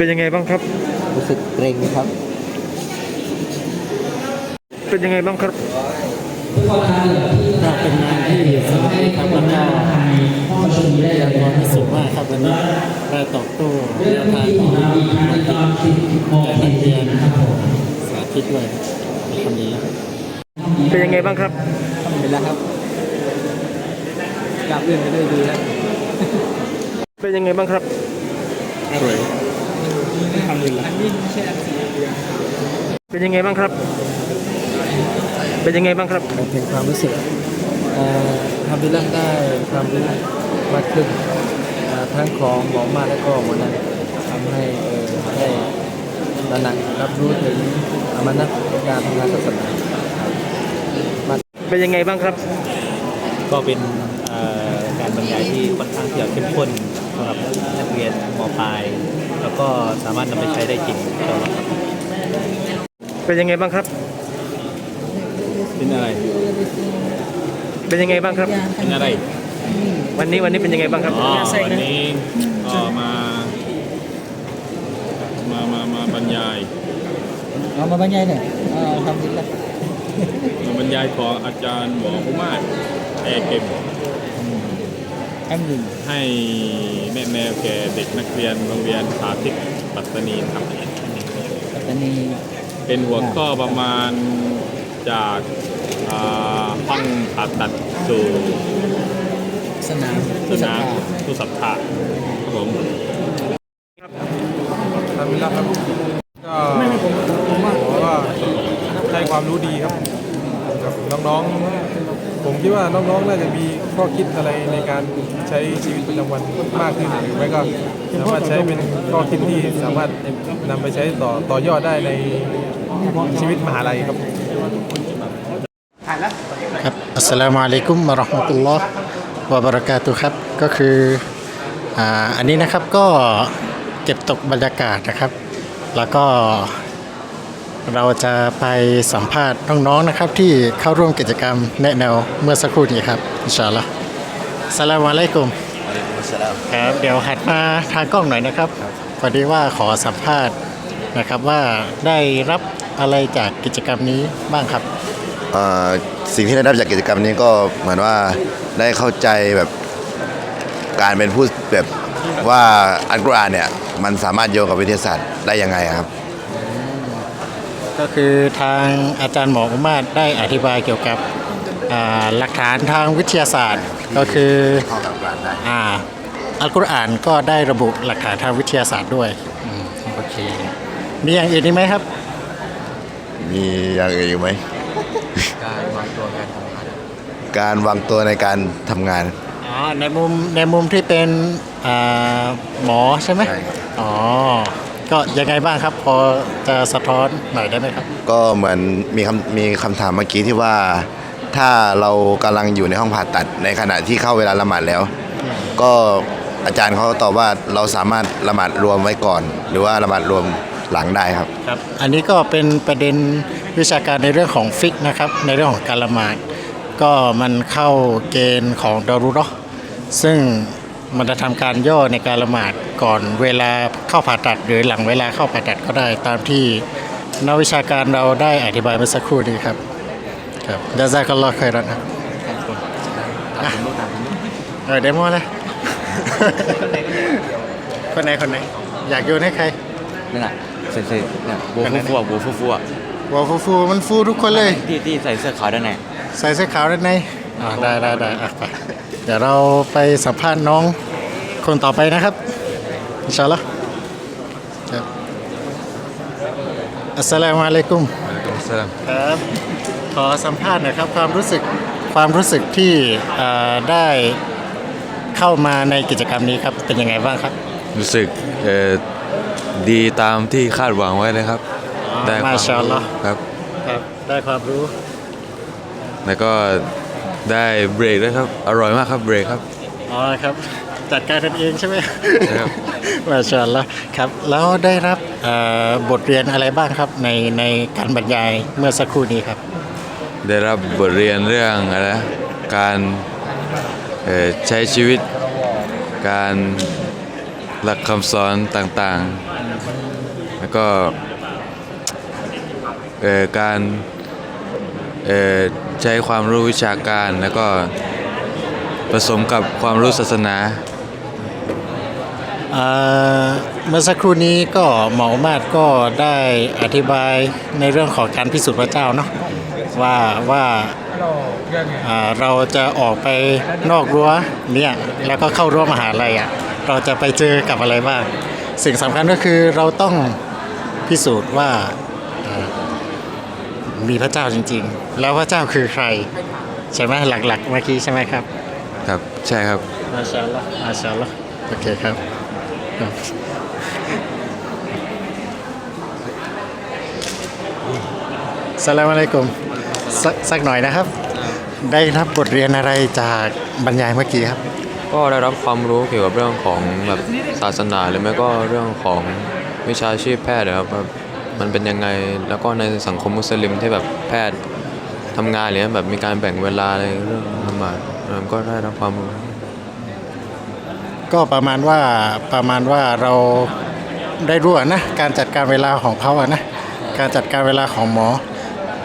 เป็นยังไงบ้างครับ รู้สึกเกรงครับ เป็นยังไงบ้างครับก็เป็นงานที่สนุกครับแล้วก็มีความรู้สึกว่าครับวันนี้ได้ตอบโต้แนวทางของแต่นักเรียนสาธิตด้วยคำนี้เป็นยังไงบ้างครับเป็นแล้วครับกราบเลื่อนไปด้วยดีครับเป็นยังไงบ้างครับ อร่อยทำดีแล้วเป็นยังไงบ้างครับ เป็นยังไงบ้างครับมันเป็นความรู้สึกเอ่อทำดีแล้วได้ความรู้มากขึ้นเอ่อทั้งของหมอมาและก็หมอนันทำให้เอ่อได้ตระหนักรับรู้ถึงอามานะในการทำงานศาสนาเป็นยังไงบ้างครับ ก็เป็นเอ่อการบรรยายที่ค่อนข้างที่จะเข้มข้นสำหรับนักเรียนมปลาย แล้วก็สามารถนำไปใช้ได้จริงครับเป็นยังไงบ้างครับ เป็นอะไร เป็นยังไงบ้างครับ เป็นอะไร วันนี้วันนี้เป็นยังไงบ้างครับอ๋อวันนี้ก็มา มามามาบรรยายเอามาบรรยายหน่อยทำดีแล้วมาบรรยายของอาจารย์หมอภูมาศแอร์เก็ บอันหนึ่งให้แนะแนวแก่เด็กนักเรียนโรงเรียนสาธิตปัตตานีครับ ปัตตานีเป็นหัวข้อประมาณจากอ่าห้องผ่าตัดสู่สนามสนามผู้สัทธาครับผม น้องๆ ผมคิดว่าน้องๆ น่าจะมีข้อคิดอะไรในการใช้ชีวิตประจำวันมากขึ้นหรือไม่ก็สามารถใช้เป็นข้อคิดที่สามารถนำไปใช้ต่อต่อยอดได้ในชีวิตมหาลัยครับ ครับอัสสลามุอะลัยกุมมะเราะห์มะตุลลอฮ์วะบะเราะกาตุฮ์ครับก็คืออ่าอันนี้นะครับก็เก็บตกบรรยากาศนะครับ แล้วก็ เราจะไปสัมภาษณ์น้องๆนะครับ ที่เข้าร่วมกิจกรรมแนะแนวเมื่อสักครู่นี้ครับอินชาอัลลอฮ์อัสสลามุอะลัยกุมครับเดี๋ยวหัดมาทางกล้องหน่อยนะครับพอดีว่าขอสัมภาษณ์นะครับว่าได้รับอะไรจากกิจกรรมนี้บ้างครับเอ่อสิ่งที่ได้รับจากกิจกรรมนี้ก็เหมือนว่าได้เข้าใจแบบการเป็นผู้แบบว่าอัลกุรอานเนี่ยมันสามารถโยงกับวิทยาศาสตร์ได้ยังไงครับ ก็คือทางอาจารย์หมออุมาศได้อธิบายเกี่ยวกับอ่าหลักฐานทางวิทยาศาสตร์ ก็คืออ่าอัลกุรอานก็ได้ระบุหลักฐานทางวิทยาศาสตร์ด้วยอืมโอเคมีอย่างอื่นอีกไหมครับ มีอย่างอื่นอยู่ไหม การวางตัวการทำงานการวางตัวในการทำงาน อ๋อในมุมในมุมที่เป็นอ่าหมอใช่ไหมใช่ครับ อ๋อ ก็ยังไงบ้างครับ พอจะสะท้อนหน่อยได้ไหมครับ ก็เหมือนมีคำมีคำถามเมื่อกี้ที่ว่า ถ้าเรากำลังอยู่ในห้องผ่าตัดในขณะที่เข้าเวลาละหมาดแล้ว ก็อาจารย์เขาตอบว่าเราสามารถละหมาดรวมไว้ก่อน หรือว่าละหมาดรวมหลังได้ครับ ครับ อันนี้ก็เป็นประเด็นวิชาการในเรื่องของฟิกนะครับ ในเรื่องของการละหมาดก็มันเข้าเกณฑ์ของดารุเราะห์ซึ่ง มันจะทำการย่อในการละหมาดก่อนเวลาเข้าผ่าตัดหรือหลังเวลาเข้าผ่าตัดก็ได้ตามที่นักวิชาการเราได้อธิบายเมื่อสักครู่นี้ครับครับดาซากัลลอฮ์คอยรันครับอะเออเดโมเลยคนไหนคนไหนอยากโยนให้ใครนั่นแหละใส่ใส่เนี่ยบัวฟูฟูบัวฟูฟูอะวอลฟูฟูมันฟูทุกคนเลยที่ที่ใส่เสื้อขาวด้านในใส่เสื้อขาวด้านในอ่าได้ได้ได้อะไปเดี๋ยวเราไปสัมภาษณ์น้องคนต่อไปนะครับอินชาอัลลอฮ์ครับอัสสลามุอะลัยกุมครับขอสัมภาษณ์หน่อยครับความรู้สึกความรู้สึกที่อ่าได้เข้ามาในกิจกรรมนี้ครับเป็นยังไงบ้างครับรู้สึกเอ่อดีตามที่คาดหวังไว้เลยครับ ได้ความามชาอัลลอฮ์ครับ ครับ ได้ความรู้ แล้วก็ ได้เบรกด้วยครับ อร่อยมากครับเบรกครับอ๋อครับ จัดการกันเองใช่ไหมครับ มาชาอัลลอฮ์ครับ แล้วได้รับเอ่อบทเรียนอะไรบ้างครับในในการบรรยายเมื่อสักครู่นี้ครับ ได้รับบทเรียนเรื่องอะไรนะการเอ่อใช้ชีวิต การหลักคำสอนต่างๆ แล้วก็เอ่อการเอ่อ ใช้ความรู้วิชาการแล้วก็ผสมกับความรู้ศาสนา เมื่อสักครู่นี้ก็หมอมาดก็ได้อธิบายในเรื่องของการพิสูจน์พระเจ้าเนาะว่าว่าาเราจะออกไปนอกรั้วเนี่ยแล้วก็เข้ารั้วมหาลัยอะเราจะไปเจอกับอะไรบ้างสิ่งสำคัญก็คือเราต้องพิสูจน์ว่า มีพระเจ้าจริง ๆ แล้วพระเจ้าคือใคร ใช่ไหมหลักๆเมื่อกี้ใช่ไหมครับ ครับ ใช่ครับ มาชาอัลลอฮ์มาชาอัลลอฮ์โอเคครับครับสลามอะลัยกุมสักสักหน่อยนะครับ ได้รับบทเรียนอะไรจากบรรยายเมื่อกี้ครับ ก็ได้รับความรู้เกี่ยวกับเรื่องของแบบศาสนาหรือไม่ก็เรื่องของวิชาชีพแพทย์นะครับว่า มันเป็นยังไง แล้วก็ในสังคมมุสลิมที่แบบแพทย์ทำงานอะไรเงี้ยแบบมีการแบ่งเวลาอะไรเรื่องละหมาดนะครับก็ได้รับความรู้ก็ประมาณว่าประมาณว่าเราได้รู้อะนะการจัดการเวลาของเขาอะนะการจัดการเวลาของหมอ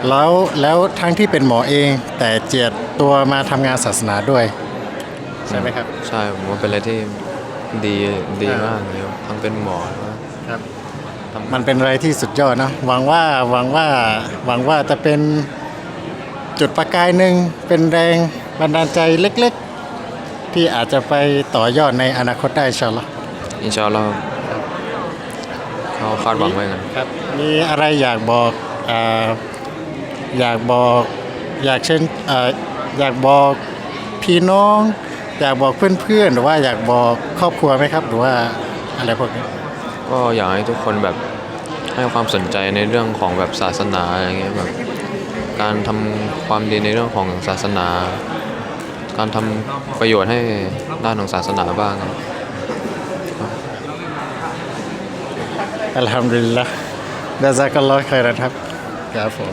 แล้วแล้วทั้งที่เป็นหมอเองแต่เจียดตัวมาทำงานศาสนาด้วย ใช่ไหมครับ ใช่ผมว่าเป็นอะไรที่ดีดีอ่ามมากเลยครับทั้งเป็นหมอแล้วก็ครับ มันเป็นอะไรที่สุดยอดเนอะหวังว่าหวังว่าหวังว่าจะเป็นจุดประกายหนึ่งเป็นแรงบันดาลใจเล็กๆ ที่อาจจะไปต่อยอดในอนาคตได้อินชาอัลลอฮ์อินชาอัลลอฮ์เขาคาดหวังไว้กันครับ มีอะไรอยากบอกอ่าอยากบอกอยากเช่นอ่าอยากบอกพี่น้อง อยากบอกเพื่อนๆหรือว่าอยากบอกครอบครัวไหมครับ หรือว่าอะไรพวกนี้ ก็อยากให้ทุกคนแบบให้ความสนใจในเรื่องของแบบศาสนาอะไรเงี้ยแบบการทำความดีในเรื่องของศาสนา การทำประโยชน์ให้ด้านของศาสนาบ้างครับอัลฮัมดุลิลละดาซักัลลอฮ์คอยรันครับครับผม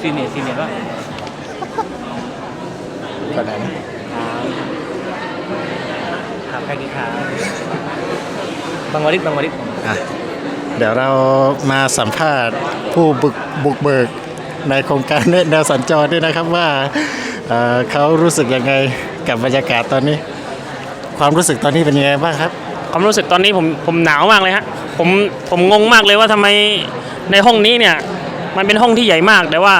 ซีเนียร์ซีเนียร์ก็ก็ได้นะถามใครดีครับ บางวริศบางวริศอะเดี๋ยวเรามาสัมภาษณ์ผู้บุกบุกเบิกในโครงการเนตแนวสัญจรด้วยนะครับว่าเอ่อเขารู้สึกยังไงกับบรรยากาศตอนนี้ ความรู้สึกตอนนี้เป็นยังไงบ้างครับ ความรู้สึกตอนนี้ผมผมหนาวมากเลยฮะผมผมงงมากเลยว่าทำไมในห้องนี้เนี่ย มันเป็นห้องที่ใหญ่มาก แต่ว่า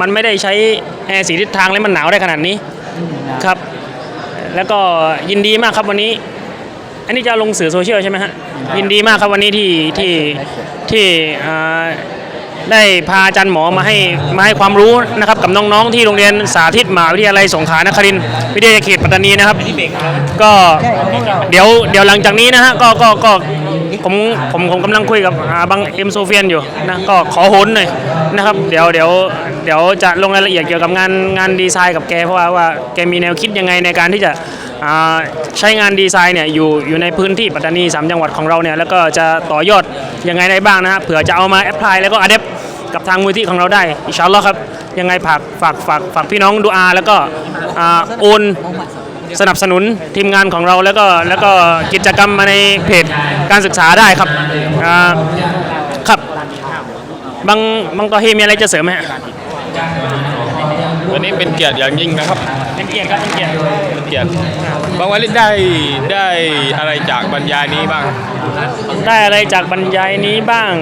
มันไม่ได้ใช้แอร์สีทิศทางแล้วมันหนาวได้ขนาดนี้ครับ แล้วก็ยินดีมากครับวันนี้ อันนี้จะลงสื่อโซเชียลใช่ไหมฮะยินดีมากครับวันนี้ที่ที่ที่อ่าได้พาอาจารย์หมอมาให้มาให้ความรู้นะครับกับน้องๆที่โรงเรียนสาธิตมหาวิทยาลัยสงขลานครินทร์วิทยาเขตปัตตานีนะครับ ก็เดี๋ยวเดี๋ยวหลังจากนี้นะฮะก็ก็ก็ผมผมผมกำลังคุยกับอ่าบังเอ็มโซเฟียนอยู่นะก็ขอโหนหน่อยนะครับ เดี๋ยวเดี๋ยว เดี๋ยวจะลงรายละเอียดเกี่ยวกับงานงานดีไซน์กับแกเพราะว่าว่าแกมีแนวคิดยังไงในการที่จะใช้งานดีไซน์เนี่ยอยู่อยู่ในพื้นที่ปัตตานีสามจังหวัดของเราเนี่ยแล้วก็จะต่อยอดยังไงได้บ้างนะฮะเผื่อจะเอามาแอพพลายแล้วก็อัดเดกับทางมูลที่ของเราได้อิชาอัลลอฮ์ครับยังไงฝากฝากฝากฝากพี่น้องดูอา แล้วก็อ่าโอนสนับสนุนทีมงานของเราแล้วก็แล้วก็กิจกรรมมาในเพจการศึกษาได้ครับครับบางบางตอฮีมีอะไรจะเสริมไหม วันนี้เป็นเกียรติอย่างยิ่งนะครับ เป็นเกียรติครับเป็นเกียรติเป็นเกียรติบางวันได้ได้อะไรจากบรรยายนี้บ้าง ได้อะไรจากบรรยายนี้บ้าง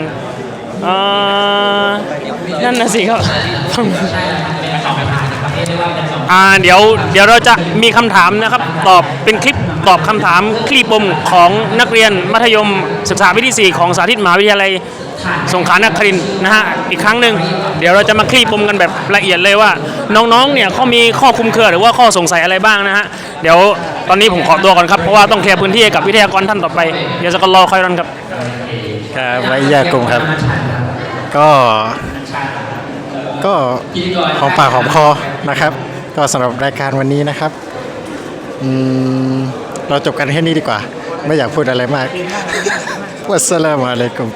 อ่านั่นนะสิครับอ่าเดี๋ยวเดี๋ยวเราจะมีคำถามนะครับ ตอบเป็นคลิปตอบคำถามคลิปปมของนักเรียนมัธยมศึกษาปีที่4ของสาธิตมหาวิทยาลัย สงขลานครินทร์นะฮะอีกครั้งหนึ่งเดี๋ยวเราจะมาคลี่ปมกันแบบละเอียดเลยว่า น้องๆเนี่ยเขามีข้อคลุมเครือหรือว่าข้อสงสัยอะไรบ้างนะฮะเดี๋ยวตอนนี้ผมขอตัวก่อนครับเพราะว่าต้องเคลียร์พื้นที่ให้กับวิทยากรท่านต่อไปเดี๋ยวจะก็รอคอยรันครับครับไว้แยกกลุ่มครับ ก็ก็หอมปากหอมคอนะครับ ก็สำหรับรายการวันนี้นะครับอืมเราจบกันแค่นี้ดีกว่า ไม่อยากพูดอะไรมากวัสสลามุอะลัยกุม